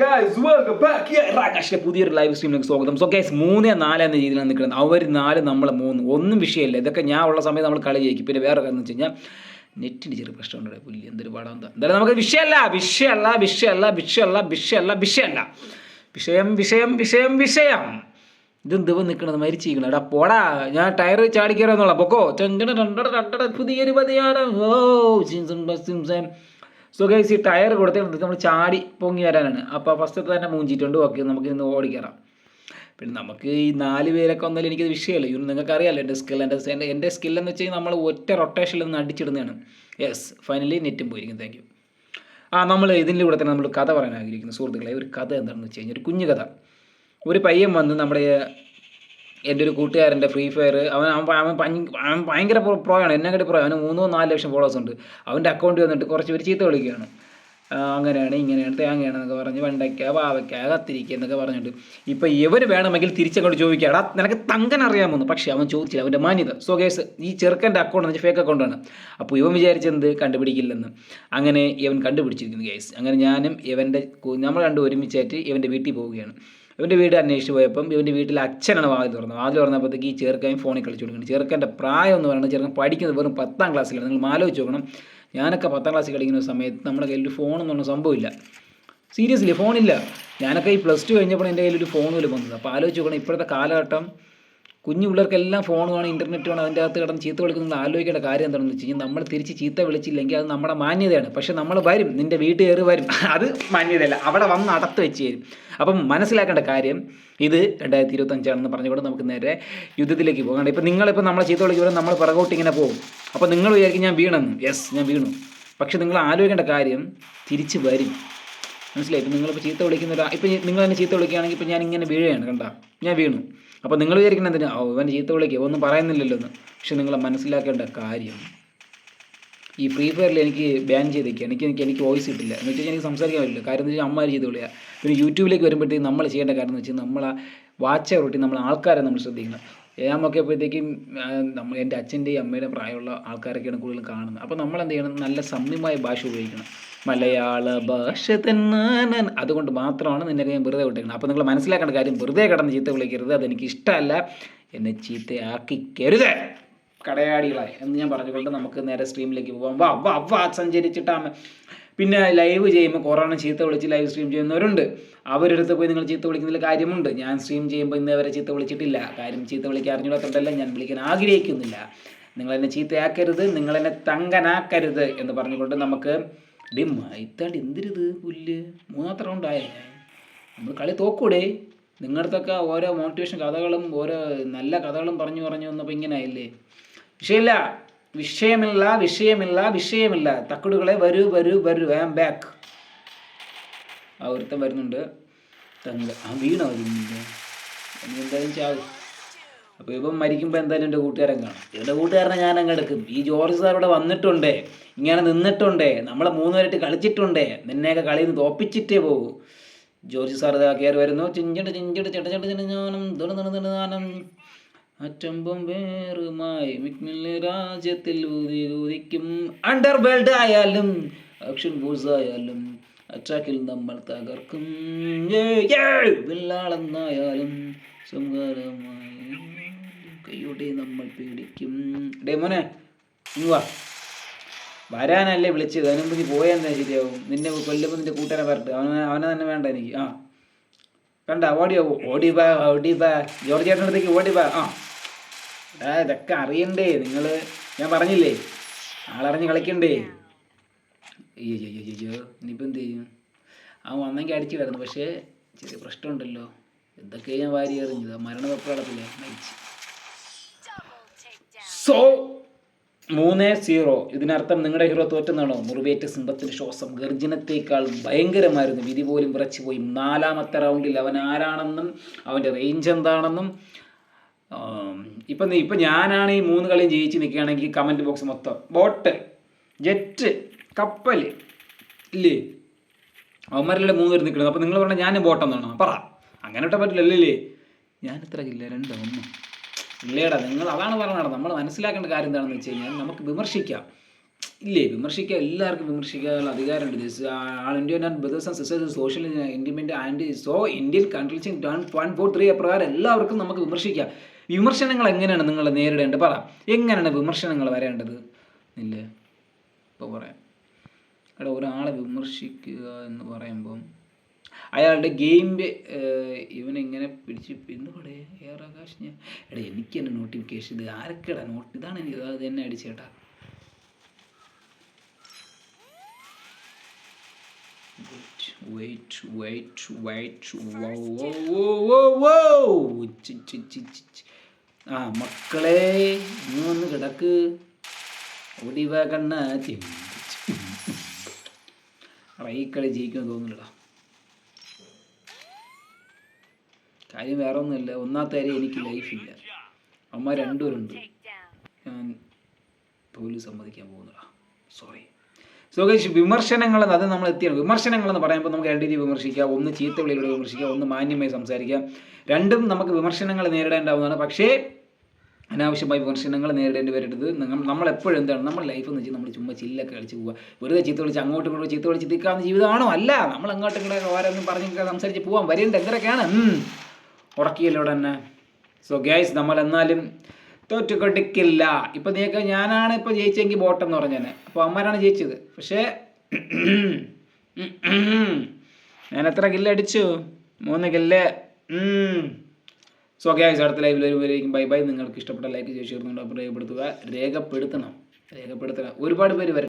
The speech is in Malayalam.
ഗൈസ് വെൽക്കം ബാക്ക് രാകാശിലെ പുതിയൊരു ലൈവ് സ്ട്രീമിലേക്ക് സ്വാഗതം. സോ ഗൈസ് മൂന്ന് നാല് എന്ന രീതിയിലാണ് നിൽക്കുന്നത്. അവർ നാല് നമ്മൾ മൂന്ന്. ഒന്നും വിഷയമില്ല. ഇതൊക്കെ ഞാൻ ഉള്ള സമയത്ത് നമ്മൾ കളി ജയിക്കും. പിന്നെ വേറെ കാര്യം എന്ന് വെച്ച് കഴിഞ്ഞാൽ നെറ്റിന് ചെറിയ പ്രശ്നമുണ്ട് പുല്ലി എന്തൊരു പടം എന്താ? എന്തായാലും നമുക്ക് വിഷയമല്ല വിഷയമല്ല വിഷയമല്ല വിഷയമല്ല വിഷയമല്ല വിഷയമല്ല. വിഷയം വിഷയം വിഷയം വിഷയം. ഇതെന്തുവ നിൽക്കണത് മരിച്ചിരിക്കണം എടാ പോടാ. ഞാൻ ടയർ ചാടിക്കയറാന്നുള്ള പൊക്കോ. ചെങ്കട രണ്ടട രണ്ടട പുതിയൊരു പതിയാണ് ഓ സിംസം സിംസം സോ ഗൈസ് ഈ ടയർ കൊടുത്തിട്ട് നമ്മൾ ചാടി പൊങ്ങി വരാനാണ്. അപ്പോൾ ഫസ്റ്റത്തെ തന്നെ മൂഞ്ചിട്ടുണ്ട് ഓക്കെ നമുക്ക് ഇന്ന് ഓടിക്കറാം പിന്നെ നമുക്ക് ഈ നാല് പേരൊക്കെ വന്നാലും എനിക്കത് വിഷയമല്ല. ഇവർ നിങ്ങൾക്ക് അറിയാമല്ലോ എന്റെ സ്കിൽ എന്റെ എന്റെ എന്റെ സ്കിൽ എന്ന് വെച്ച് കഴിഞ്ഞാൽ നമ്മൾ ഒറ്റ റൊട്ടേഷനിൽ നിന്ന് അടിച്ചിടുന്നതാണ്. യെസ് ഫൈനലി നെറ്റും പോയിരിക്കും താങ്ക് യു ആ നമ്മൾ ഇതിന്റെ കൂടെ തന്നെ നമ്മൾ കഥ പറയാൻ ആഗ്രഹിക്കുന്നു. സുഹൃത്തുക്കളെ ഒരു കഥ എന്താണെന്ന് വെച്ച് കഴിഞ്ഞാൽ ഒരു കുഞ്ഞു കഥ. ഒരു പയ്യൻ വന്ന് നമ്മുടെ എന്റെ ഒരു കൂട്ടുകാരന്റെ ഫ്രീ ഫയർ അവൻ അവൻ അവൻ ഭയങ്കര പ്രോ- പ്രോയാണ് എന്നെ കണ്ടി പ്രോ അവന് മൂന്നോ നാല് ലക്ഷം ഫോളോവേഴ്സ് ഉണ്ട്. അവന്റെ അക്കൗണ്ട് വന്നിട്ട് കുറച്ച് പേര് ചീത്ത വിളിക്കുകയാണ്. അങ്ങനെയാണ് ഇങ്ങനെയാണ് തേങ്ങയാണ് എന്നൊക്കെ പറഞ്ഞ് വെണ്ടയ്ക്ക പാവയ്ക്ക കത്തിരിക്ക എന്നൊക്കെ പറഞ്ഞിട്ട്. ഇപ്പം ഇവർ വേണമെങ്കിൽ തിരിച്ചങ്ങോട്ട് ചോദിക്കുക എടാ നിനക്ക് തങ്കൻ അറിയാമെന്ന് പക്ഷേ അവൻ ചോദിച്ചില്ല. അവന്റെ മാന്യത. സോ കേസ് ഈ ചെറുക്കന്റെ അക്കൗണ്ട് എന്ന് ഫേക്ക് അക്കൗണ്ടാണ് അപ്പോൾ ഇവൻ വിചാരിച്ചെന്ത്? കണ്ടുപിടിക്കില്ലെന്ന്. അങ്ങനെ ഇവൻ കണ്ടുപിടിച്ചിരിക്കുന്നു കേസ് അങ്ങനെ ഞാനും ഇവന്റെ നമ്മൾ രണ്ടും ഒരുമിച്ചായിട്ട് ഇവന്റെ വീട്ടിൽ പോവുകയാണ്. ഇവന്റെ വീട് അന്വേഷിച്ച് പോയപ്പം ഇവന്റെ വീട്ടിൽ അച്ഛനാണ് വാതിൽ തുറന്നത്. വാതിൽ തുറന്നപ്പോഴത്തേക്ക് ഈ ചെറുക്കൻ ഫോണിൽ കളിച്ചു കൊടുക്കുന്നത് ചെറുക്കന്റെ പ്രായം എന്ന് പറയുന്നത് ചെറുക്കൻ പഠിക്കുന്നത് വെറും പത്താം ക്ലാസ്സിലാണ് നിങ്ങൾ ആലോചിച്ച് നോക്കണം. ഞാനൊക്കെ പത്താം ക്ലാസ്സിൽ കളിക്കുന്ന സമയത്ത് നമ്മുടെ കയ്യിൽ ഫോൺ എന്നൊന്നും സംഭവമില്ല. സീരിയസ്ലി ഫോണില്ല ഞാനൊക്കെ ഈ പ്ലസ് ടു കഴിഞ്ഞപ്പോൾ എന്റെ കയ്യിൽ ഒരു ഫോൺ പോലും വന്നത്. അപ്പോൾ ആലോചിച്ച് നോക്കണം ഇപ്പോഴത്തെ കാലഘട്ടം കുഞ്ഞു പിള്ളേർക്കെല്ലാം ഫോൺ വേണം ഇന്റർനെറ്റ് വേണം അതിന്റെ അകത്ത് കിടന്ന് ചീത്ത വിളിക്കുന്നത് ആലോചിക്കേണ്ട കാര്യം എന്താണെന്ന് വെച്ച് കഴിഞ്ഞാൽ നമ്മൾ തിരിച്ച് ചീത്ത വിളിച്ചില്ലെങ്കിൽ അത് നമ്മുടെ മാന്യതയാണ്. പക്ഷേ നമ്മൾ വരും നിന്റെ വീട്ടിൽ കയറി വരും. അത് മാന്യതയല്ല അവിടെ വന്ന് അടത്ത് വെച്ച് തരും. അപ്പം മനസ്സിലാക്കേണ്ട കാര്യം ഇത് രണ്ടായിരത്തി ഇരുപത്തഞ്ചാണെന്ന് പറഞ്ഞുകൊണ്ട് നമുക്ക് നേരെ യുദ്ധത്തിലേക്ക് പോകണം ഇപ്പം നിങ്ങളിപ്പോൾ നമ്മളെ ചീത്ത വിളിക്കുമ്പോൾ നമ്മൾ പിറകോട്ട് ഇങ്ങനെ പോകും. അപ്പോൾ നിങ്ങൾ വിചാരിക്കും ഞാൻ വീണെന്ന്. യെസ് ഞാൻ വീണു. പക്ഷെ നിങ്ങൾ ആലോചിക്കേണ്ട കാര്യം തിരിച്ച് വരും. മനസ്സിലായി? ഇപ്പം നിങ്ങളിപ്പോൾ ചീത്ത വിളിക്കുന്ന ഒരു ഇപ്പം നിങ്ങൾ എന്നെ ചീത്ത വിളിക്കുകയാണെങ്കിൽ ഇപ്പം ഞാൻ ഇങ്ങനെ വീഴുകയാണ് കണ്ട? ഞാൻ വീണു. അപ്പോൾ നിങ്ങൾ വിചാരിക്കണം എന്തിനാ? ഓ ഇവൻ ചീത്ത വിളിക്കുക ഒന്നും പറയുന്നില്ലല്ലോ എന്ന്. പക്ഷെ നിങ്ങൾ മനസ്സിലാക്കേണ്ട കാര്യം ഈ ഫ്രീ ഫയറിൽ എനിക്ക് ബാൻ ചെയ്തേക്കുക എനിക്ക് എനിക്ക് എനിക്ക് വോയിസ് കിട്ടില്ല. എന്ന് വെച്ചാൽ എനിക്ക് സംസാരിക്കാൻ പറ്റില്ല. കാര്യം എന്ന് വെച്ചാൽ അമ്മ ചെയ്ത് വിളിക്കുക പിന്നെ യൂട്യൂബിലേക്ക് വരുമ്പോഴത്തേക്കും നമ്മൾ ചെയ്യേണ്ട കാര്യം എന്ന് വെച്ചാൽ നമ്മൾ ആ വാച്ച് റൊട്ടി നമ്മൾ ആൾക്കാരെ നമ്മൾ ശ്രദ്ധിക്കണം. ഏമൊക്കെ അപ്പോഴത്തേക്കും ആ, നമ്മൾ എന്റെ അച്ഛന്റെയും അമ്മയുടെയും പ്രായമുള്ള ആൾക്കാരൊക്കെയാണ് കൂടുതലും കാണുന്നത്. അപ്പോൾ നമ്മൾ എന്ത് ചെയ്യണം? നല്ല സമ്യമായ ഭാഷ ഉപയോഗിക്കണം. മലയാള ഭാഷ തന്നെ അതുകൊണ്ട് മാത്രമാണ് നിന്നെ ഞാൻ വെറുതെ വിട്ടേക്കുന്നത്. അപ്പോൾ നിങ്ങൾ മനസ്സിലാക്കേണ്ട കാര്യം വെറുതെ കിടന്ന് ചീത്ത വിളിക്കരുത്. അതെനിക്ക് ഇഷ്ടമല്ല എന്നെ ചീത്തയാക്കിക്കരുത്. കടയാടികളായി എന്ന് ഞാൻ പറഞ്ഞുകൊണ്ട് നമുക്ക് നേരെ സ്ട്രീമിലേക്ക് പോകാം വാ വാ വാ സഞ്ചരിച്ചിട്ടാമ പിന്നെ ലൈവ് ചെയ്യുമ്പോൾ കൊറോണ ചീത്ത വിളിച്ച് ലൈവ് സ്ട്രീം ചെയ്യുന്നവരുണ്ട്. അവരെടുത്ത് പോയി നിങ്ങൾ ചീത്ത വിളിക്കുന്നതിൽ കാര്യമുണ്ട്. ഞാൻ സ്ട്രീം ചെയ്യുമ്പോൾ ഇന്ന് വരെ ചീത്ത വിളിച്ചിട്ടില്ല. കാര്യം ചീത്ത വിളിക്കാൻ അറിഞ്ഞിടത്തോണ്ടല്ല ഞാൻ വിളിക്കാൻ ആഗ്രഹിക്കുന്നില്ല. നിങ്ങൾ എന്നെ ചീത്തയാക്കരുത്. നിങ്ങൾ എന്നെ തങ്കനാക്കരുത് എന്ന് പറഞ്ഞുകൊണ്ട് നമുക്ക് ഡി മൈത്താണ്ട് എന്തിരിത് പുല്ല്? മൂന്നാമത്തെ റൗണ്ടായേ നമ്മൾ കളി തോക്കൂടെ? നിങ്ങളടുത്തൊക്കെ ഓരോ മോട്ടിവേഷൻ കഥകളും ഓരോ നല്ല കഥകളും പറഞ്ഞു പറഞ്ഞു വന്നപ്പോൾ ഇങ്ങനെ ആയില്ലേ വിഷയമില്ല വിഷയമില്ല വിഷയമില്ല വിഷയമില്ല. തക്കടുകളെ വരൂ വരൂ വരൂ. ഐ ആം ബാക്ക് ആ ഒരുത്തം വരുന്നുണ്ട്. തങ്ക ആ വീണോ? അതിന്റെ എന്തായാലും ചാവും. അപ്പോൾ ഇപ്പം മരിക്കുമ്പോൾ എന്തായാലും എന്റെ കൂട്ടുകാരൻ കാണും. എന്റെ കൂട്ടുകാരനെ ഞാൻ അങ്ങ് എടുക്കും. ഈ ജോർജ് സാർ ഇവിടെ വന്നിട്ടുണ്ടേ ഇങ്ങനെ നിന്നിട്ടുണ്ടേ നമ്മളെ മൂന്നുപേരായിട്ട് കളിച്ചിട്ടുണ്ടേ നിന്നെയൊക്കെ കളിയിൽ നിന്ന് തോപ്പിച്ചിട്ടേ പോകൂ. ജോർജ് സാർ ഇതാ കയറി വരുന്നു. ചിഞ്ചിട്ട് ചിഞ്ചിട്ട് ചെട്ട ചെട്ട ചിഞ്ഞാനം ദുണദുണദുണദാനം അറ്റമ്പും വേറുമായി മിക്മില്ല് രാജ്യത്തിൽ ഊതി ഊതിക്കും. അണ്ടർ വേൾഡ് ആയാലും ആക്ഷൻ ബോസ് ആയാലും അറ്റാക്കിൽ നമ്മൾ തകർക്കും. വില്ലാളെന്നായാലും സംഹാരമായി കൈയോടെ നമ്മൾ പേടിക്കും. ഡേ മോനെ വാ. വരാനല്ലേ വിളിച്ചത്. അതിനുമ്പ് നീ എന്താ ശരിയാവും? നിന്നെ കൊല്ലുമ്പോൾ നിന്റെ കൂട്ടുകാരെ വരട്ടെ. അവനെ അവനെ തന്നെ വേണ്ട എനിക്ക്. ആ. കണ്ട ഓടിയോ ഓടി ബാ ഓടി ബാ ജോർജ് ചേട്ടന്റെ അടുത്തേക്ക് ഓടി ബാ ആ. എടാ ഇതൊക്കെ അറിയണ്ടേ നിങ്ങൾ ഞാൻ പറഞ്ഞില്ലേ? ആളറിഞ്ഞ് കളിക്കണ്ടേ? അയ്യോ അയ്യോ ഇനിയിപ്പോൾ എന്ത് ചെയ്യും? അവൻ വന്നെങ്കിൽ അടിച്ചു കിടന്നു പക്ഷേ ചെറിയ പ്രശ്നമുണ്ടല്ലോ. എന്തൊക്കെയാണ് ഞാൻ വാരി എറിഞ്ഞത്. മരണതപ്പളത്തില്ലേ നയിച്ച് സോ മൂന്ന് സീറോ ഇതിനർത്ഥം നിങ്ങളുടെ ഹീറോ തോറ്റെന്നാണോ? മുറിവേറ്റ സിംഹത്തിന് ശ്വാസം ഗർജനത്തേക്കാൾ ഭയങ്കരമായിരുന്നു. വിധി പോലും വിറച്ചു പോയി നാലാമത്തെ റൗണ്ടിൽ അവൻ ആരാണെന്നും അവന്റെ റേഞ്ച് എന്താണെന്നും ഇപ്പം ഇപ്പം ഞാനാണ് ഈ മൂന്ന് കളിയും ജയിച്ച് നിൽക്കുകയാണെങ്കിൽ കമന്റ് ബോക്സ് മൊത്തം. ബോട്ട് ജെറ്റ് കപ്പൽ ഇല്ലേ അവന്മാരല്ലേ മൂന്ന് പേര് നിൽക്കുന്നത് അപ്പോൾ നിങ്ങൾ പറഞ്ഞാൽ ഞാൻ ബോട്ടെന്നാണോ പറ. അങ്ങനെ ഇട്ടാൽ പറ്റില്ലല്ലേ ഞാൻ ഇത്ര ഇല്ല രണ്ടോ ഒന്ന് ഇല്ലേടാ നിങ്ങൾ അതാണ് പറഞ്ഞത് നമ്മൾ മനസ്സിലാക്കേണ്ട കാര്യം എന്താണെന്ന് വെച്ച് കഴിഞ്ഞാൽ നമുക്ക് വിമർശിക്കാം. ഇല്ലേ വിമർശിക്കുക എല്ലാവർക്കും വിമർശിക്കാനുള്ള അധികാരമുണ്ട്. All Indian and brothers and sisters social indictment and so Indian countries one four three അപ്രകാരം എല്ലാവർക്കും നമുക്ക് വിമർശിക്കാം. വിമർശനങ്ങൾ എങ്ങനെയാണ് നിങ്ങൾ നേരിടേണ്ടത്? പറ. എങ്ങനെയാണ് വിമർശനങ്ങൾ വരേണ്ടത്? ഇല്ലേ? ഇപ്പോൾ പറയാം. എടാ ഒരാളെ വിമർശിക്കുക എന്ന് പറയുമ്പം അയാളുടെ ഗെയിമിന്റെ ഇവനെങ്ങനെ പിടിച്ച് എന്ന് പറയേ. ഏറെ ആകാശ് ഞാൻ എടാ എനിക്ക് തന്നെ നോട്ടിഫിക്കേഷൻ ഇത് ആരൊക്കെടാ നോട്ട് ഇതാണ് എനിക്ക് അത് തന്നെ അടിച്ചേട്ടാ വെയിറ്റ് വെയിറ്റ് ആ മക്കളെ നീ വന്ന് കിടക്ക്. ഓടിവ കണ്ണ ഈ കളി ജയിക്കുമെന്ന് തോന്നുന്നില്ല കാര്യം വേറെ ഒന്നുമില്ല ഒന്നാമത്തെ കാര്യം എനിക്ക് ലൈഫില്ല അമ്മ രണ്ടുപേരുണ്ട്. ഞാൻ പോലീസ് സമ്മതിക്കാൻ പോകുന്നില്ല സോറി സോ ഗൈസ് വിമർശനങ്ങൾ അത് നമ്മൾ എത്തിയാണ്. വിമർശനങ്ങൾ എന്ന് പറയുമ്പോൾ നമുക്ക് രണ്ട് രീതി വിമർശിക്കാം. ഒന്ന് ചീത്ത വിളിയിലൂടെ വിമർശിക്കാം. ഒന്ന് മാന്യമായി സംസാരിക്കാം. രണ്ടും നമുക്ക് വിമർശനങ്ങൾ നേരിടേണ്ടാവുന്നതാണ്. പക്ഷേ അനാവശ്യമായി വിമർശനങ്ങൾ നേരിടേണ്ടി വരരുത്. നമ്മൾ എപ്പോഴും എന്താണ്? നമ്മുടെ ലൈഫ് എന്ന് വെച്ചാൽ നമ്മൾ ചുമ്മാ ചില്ലൊക്കെ കളിച്ച് പോവുക വെറുതെ ചീത്ത വിളിച്ച് അങ്ങോട്ടും ഇങ്ങോട്ടും ചീത്ത വിളിച്ച് നിൽക്കാവുന്ന ജീവിതമാണോ? അല്ല. നമ്മൾ അങ്ങോട്ടും ഇങ്ങോട്ടും ഓരോന്നും പറഞ്ഞ് സംസാരിച്ച് പോകാൻ വരേണ്ടത് എന്തൊക്കെയാണ്? ഉറക്കിയല്ലോ തന്നെ സോ ഗൈസ് നമ്മൾ എന്നാലും തോറ്റു കൊടുക്കില്ല ഇപ്പം നീക്ക ഞാനാണ് ഇപ്പോൾ ജയിച്ചെങ്കിൽ ബോട്ടം എന്ന് പറഞ്ഞേനെ. അപ്പോൾ അമ്മമാരാണ് ജയിച്ചത്. പക്ഷേ ഞാൻ എത്ര കില്ലടിച്ചു മൂന്ന് കില്ല് സോ ഗൈസ് അടുത്ത ലൈവിൽ വരുമ്പോഴേക്കും ബൈ ബൈ നിങ്ങൾക്ക് ഇഷ്ടപ്പെട്ട ലൈക്ക് ചെയ്ത് ചേർന്നുകൊണ്ട് രേഖപ്പെടുത്തുക രേഖപ്പെടുത്തണം. രേഖപ്പെടുത്തണം. ഒരുപാട് പേര് വരും